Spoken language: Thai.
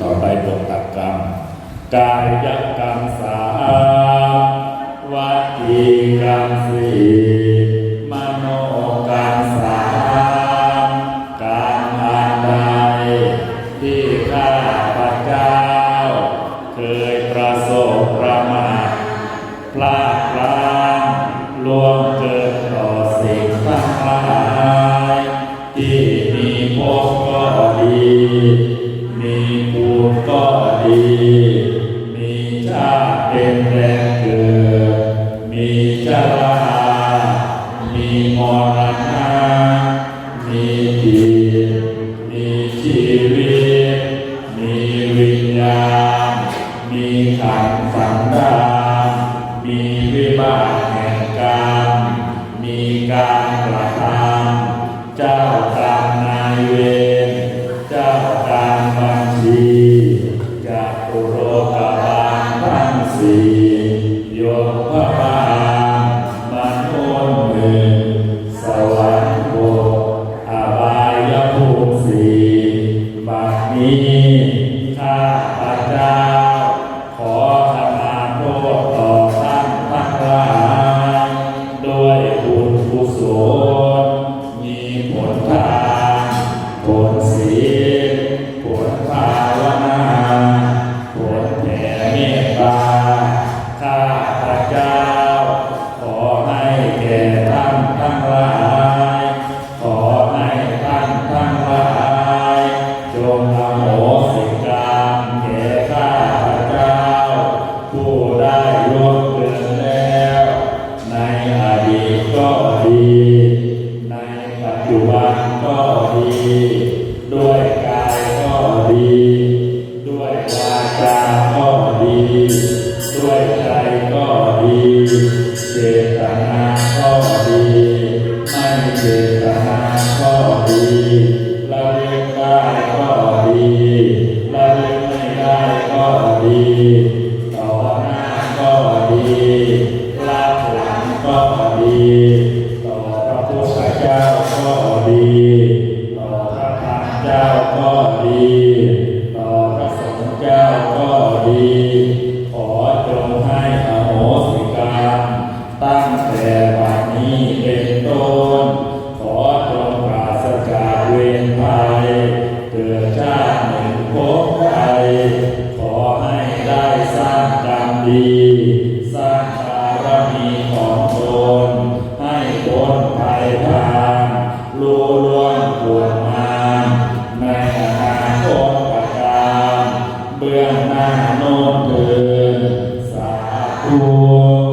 ต่อไปบทตัดกรรม กายกรรมสามวัจีกรรมสี่มโนกรรมสามการอันใดที่ข้าพเจ้า เคยประสบประมาทพลาด มีบุญก็ดี มีชาติเป็นแรงเกิด มีชรามีมรณะมีจิตมีชีวิต มีวิญญาณ มีขันธ์สันดานมีวิบากแห่งกรรมมีการกระทำเจ้ากรรมนายเวร ตนาก็ดี ไม่เจตนาก็ดีละเว้นได้ก็ดีละเว้นไม่ได้ก็ดีต่อหน้าก็ดีรับหลังก็ดี ต่อพระพุทธเจ้าก็ดี ดีสร้างบารมีของตนให้พ้นภัยทางรู้ล่วงปวดมานในอนาคตการเบื้องหน้าโน้นเถิดสาธุ